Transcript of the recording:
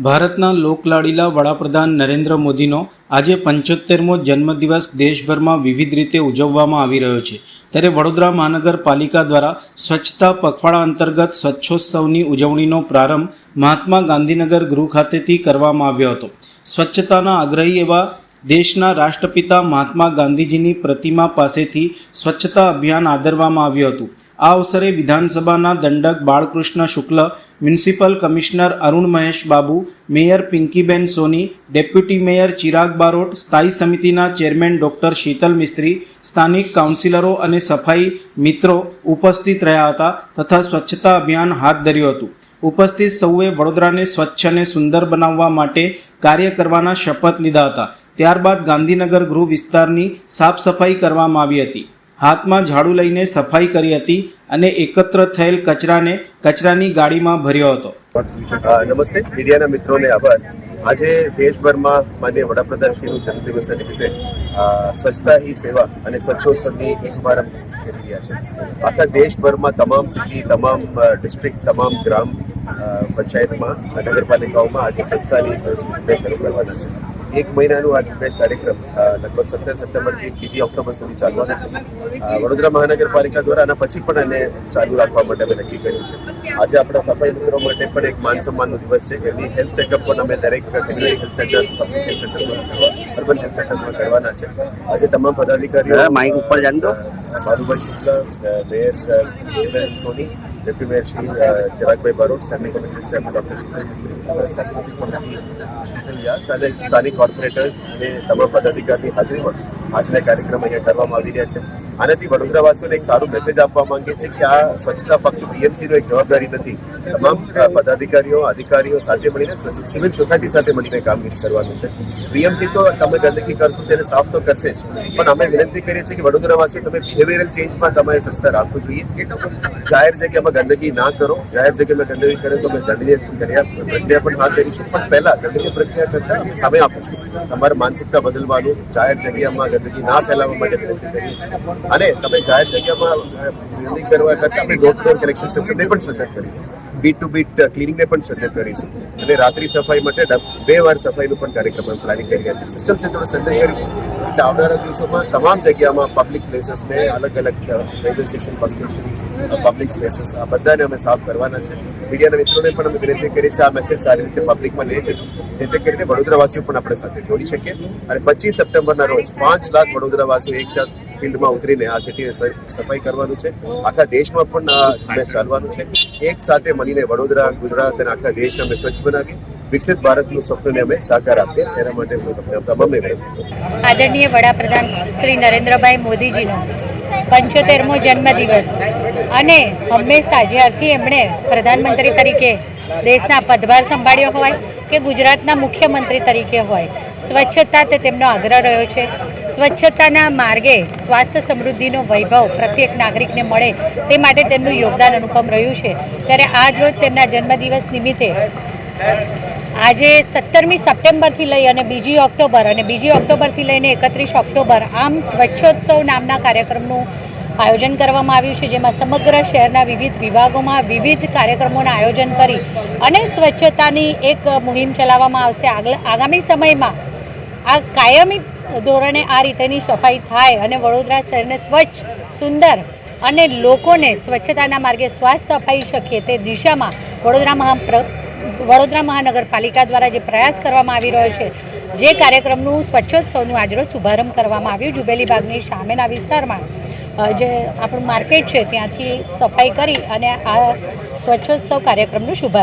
ભારતના લોકલાડીલા વડાપ્રધાન નરેન્દ્ર મોદીનો આજે પંચોતેરમો જન્મદિવસ દેશભરમાં વિવિધ રીતે ઉજવવામાં આવી રહ્યો છે. ત્યારે વડોદરા મહાનગરપાલિકા દ્વારા સ્વચ્છતા પખવાડા અંતર્ગત સ્વચ્છોત્સવની ઉજવણીનો પ્રારંભ મહાત્મા ગાંધીનગર ગૃહ ખાતેથી કરવામાં આવ્યો હતો. સ્વચ્છતાના આગ્રહી એવા દેશના રાષ્ટ્રપિતા મહાત્મા ગાંધીજીની પ્રતિમા પાસેથી સ્વચ્છતા અભિયાન આદરવામાં આવ્યું હતું. આ અવસરે વિધાનસભાના દંડક Balkrishna Shukla, municipal commissioner Arun Mahesh Babu, mayor Pinkiben Soni, deputy mayor Chirag Barot, સ્થાયી સમિતિના ચેરમેન ડૉક્ટર શીતલ મિસ્ત્રી, સ્થાનિક કાઉન્સિલરો અને સફાઈ મિત્રો ઉપસ્થિત રહ્યા હતા તથા સ્વચ્છતા અભિયાન હાથ ધર્યું હતું. ઉપસ્થિત સૌએ વડોદરાને સ્વચ્છ અને સુંદર બનાવવા માટે કાર્ય કરવાના શપથ લીધા હતા. ત્યારબાદ ગાંધીનગર ગૃહ વિસ્તારની સાફ સફાઈ કરવામાં આવી હતી. હાથમાં ઝાડુ લઈને સફાઈ કરી હતી અને એકત્ર થયેલ કચરાને કચરાની ગાડીમાં ભર્યો હતો. નમસ્તે. મીડિયાના મિત્રોને આભાર. આજે દેશભરમાં માન્ય વડાપ્રધાનશ્રીનું જન્મદિવસ નિમિત્તે સ્વચ્છતા હી સેવા અને સ્વચ્છોત્સવની શુભારંભ કરી રહ્યા છે. આખા દેશભરમાં તમામ સિટી તમામ ડિસ્ટ્રિક્ટ તમામ ગ્રામ પંચાયતમાં નગરપાલિકાઓમાં આજે સ્વચ્છતાની શરૂ કરવાના છે. એક મહિનાનું આ ઝુંબેશ કાર્યક્રમ લગભગ સત્તર સપ્ટેમ્બરથી બીજી ઓક્ટોબર સુધી ચાલવાનો છે. વડોદરા મહાનગરપાલિકા દ્વારા આના પછી પણ એને ચાલુ રાખવા માટે અમે નક્કી કર્યું છે. આજે આપણા સફાઈ મિત્રો માટે પણ એક માન સન્માનનો દિવસ છે કે એની હેલ્થ ચેકઅપ પણ અમે દરેક કેન્દ્રીય હેલ્થ સેન્ટર પબ્લિક હેલ્થ સેન્ટરમાં અર્બન હેલ્થ સેન્ટરમાં કરવાના છે. આજે તમામ પદાધિકારીઓ માઇક ઉપર જાણતો Madhubhai Shukla mayor Soni deputy mayor Chiragbhai Barot semi commissioner સાહેબ ડોક્ટર અને સ્થાનિક કોર્પોરેટર્સ અને તમામ પદાધિકારીની હાજરીમાં આજના કાર્યક્રમ અહીંયા કરવામાં આવી રહ્યા છે. આનાથી વડોદરાવાસીઓને એક સારું મેસેજ આપવા માંગીએ છીએ કે આ સ્વચ્છતા ફક્ત બીએમસીનો એક જવાબદારી નથી. તમામ પદાધિકારીઓ, અધિકારીઓ સાથે મળીને સિવિલ સોસાયટી સાથે મળીને કામગીરી કરવાનું છે. બીએમસી તો તમે ગંદકી કરશો તેને સાફ તો કરશે જ. પણ અમે વિનંતી કરીએ છીએ કે વડોદરાવાસીઓ તમે બિહેવિયરલ ચેન્જમાં તમારે સ્વચ્છતા રાખવું જોઈએ. જાહેર જગ્યામાં ગંદકી ના કરો. જાહેર જગ્યામાં ગંદકી કરે તો અમે દંડનીય પ્રક્રિયા પણ હાથ કરીશું પણ પહેલા ગંદકી પ્રક્રિયા કરતા સમય આપીશું. તમારે માનસિકતા બદલવાનું, જાહેર જગ્યામાં ગંદકી ના ફેલાવવા માટે વિનંતી કરીએ છીએ. અને તમે જાહેર જગ્યામાં બિલ્ડિંગ કરવા કરતા આપણે ડોર ટુ કલેક્શન સિસ્ટમને પણ સજ્જત કરીશું. બીટ ટુ બીટ ક્લિનિંગને પણ સજ્જત કરીશું. અને રાત્રિ સફાઈ માટે બે વાર સફાઈનું પણ કાર્યક્રમ પ્લાનિંગ કરી રહ્યા છે સિસ્ટમ છે, થોડું કરીશું. એટલે આવનારા દિવસોમાં તમામ જગ્યામાં પબ્લિક પ્લેસીસને અલગ અલગ railway station bus station public spaces આ બધાને અમે સાફ કરવાના છે. મીડિયાના મિત્રોને પણ અમે વિનંતી કરી છે આ મેસેજ સારી રીતે પબ્લિકમાં લઈ જશું જેથી કરીને વડોદરાવાસીઓ પણ આપણે સાથે જોડી શકીએ. અને પચીસ સપ્ટેમ્બરના રોજ પાંચ લાખ વડોદરાવાસીઓ એક સાથ ફિલ્ડમાં ઉતરીને આ સિટીને સફાઈ કરવાનું છે. આખા દેશમાં પણ આ ઝુંબેશ ચાલવાનું છે. એક સાથે મળીને વડોદરા, ગુજરાત અને આખા દેશને અમે સ્વચ્છ બનાવી વિકસિત ભારતનું સ્વપ્નને અમે સાકાર આપીએ. તેના માટે હું તમને તમામને. આદરણીય વડાપ્રધાન શ્રી નરેન્દ્રભાઈ મોદીજીનો પંચોતેરમો જન્મદિવસ અને હંમેશા જ્યારથી એમણે પ્રધાનમંત્રી તરીકે દેશના પદભાર સંભાળ્યો હોય કે ગુજરાતના મુખ્યમંત્રી તરીકે હોય, સ્વચ્છતા તે તેમનો આગ્રહ રહ્યો છે. સ્વચ્છતાના માર્ગે સ્વાસ્થ્ય સમૃદ્ધિનો વૈભવ પ્રત્યેક નાગરિકને મળે તે માટે તેમનું યોગદાન અનુપમ રહ્યું છે. ત્યારે આજ રોજ તેમના જન્મદિવસ નિમિત્તે આજે સત્તરમી સપ્ટેમ્બરથી લઈ અને બીજી ઓક્ટોબર અને બીજી ઓક્ટોબરથી લઈને એકત્રીસ ઓક્ટોબર આમ સ્વચ્છોત્સવ નામના કાર્યક્રમનું આયોજન કરવામાં આવ્યું છે, જેમાં સમગ્ર શહેરના વિવિધ વિભાગોમાં વિવિધ કાર્યક્રમોના આયોજન કરી અને સ્વચ્છતાની એક મુહિમ ચલાવવામાં આવશે. આગામી સમયમાં આ કાયમી ધોરણે આ રીતેની સફાઈ થાય અને વડોદરા શહેરને સ્વચ્છ, સુંદર અને લોકોને સ્વચ્છતાના માર્ગે સ્વાસ્થ્ય અપાઈ શકીએ તે દિશામાં વડોદરા મહા વડોદરા મહાનગરપાલિકા દ્વારા જે પ્રયાસ કરવામાં આવી રહ્યો છે, જે કાર્યક્રમનું સ્વચ્છોત્સવનું આજરોજ શુભારંભ કરવામાં આવ્યું. જુબેલી બાગની સામેના વિસ્તારમાં જે આપણું માર્કેટ છે, ત્યાંથી સફાઈ કરી અને આ સ્વચ્છોત્સવ કાર્યક્રમનું શુભારંભ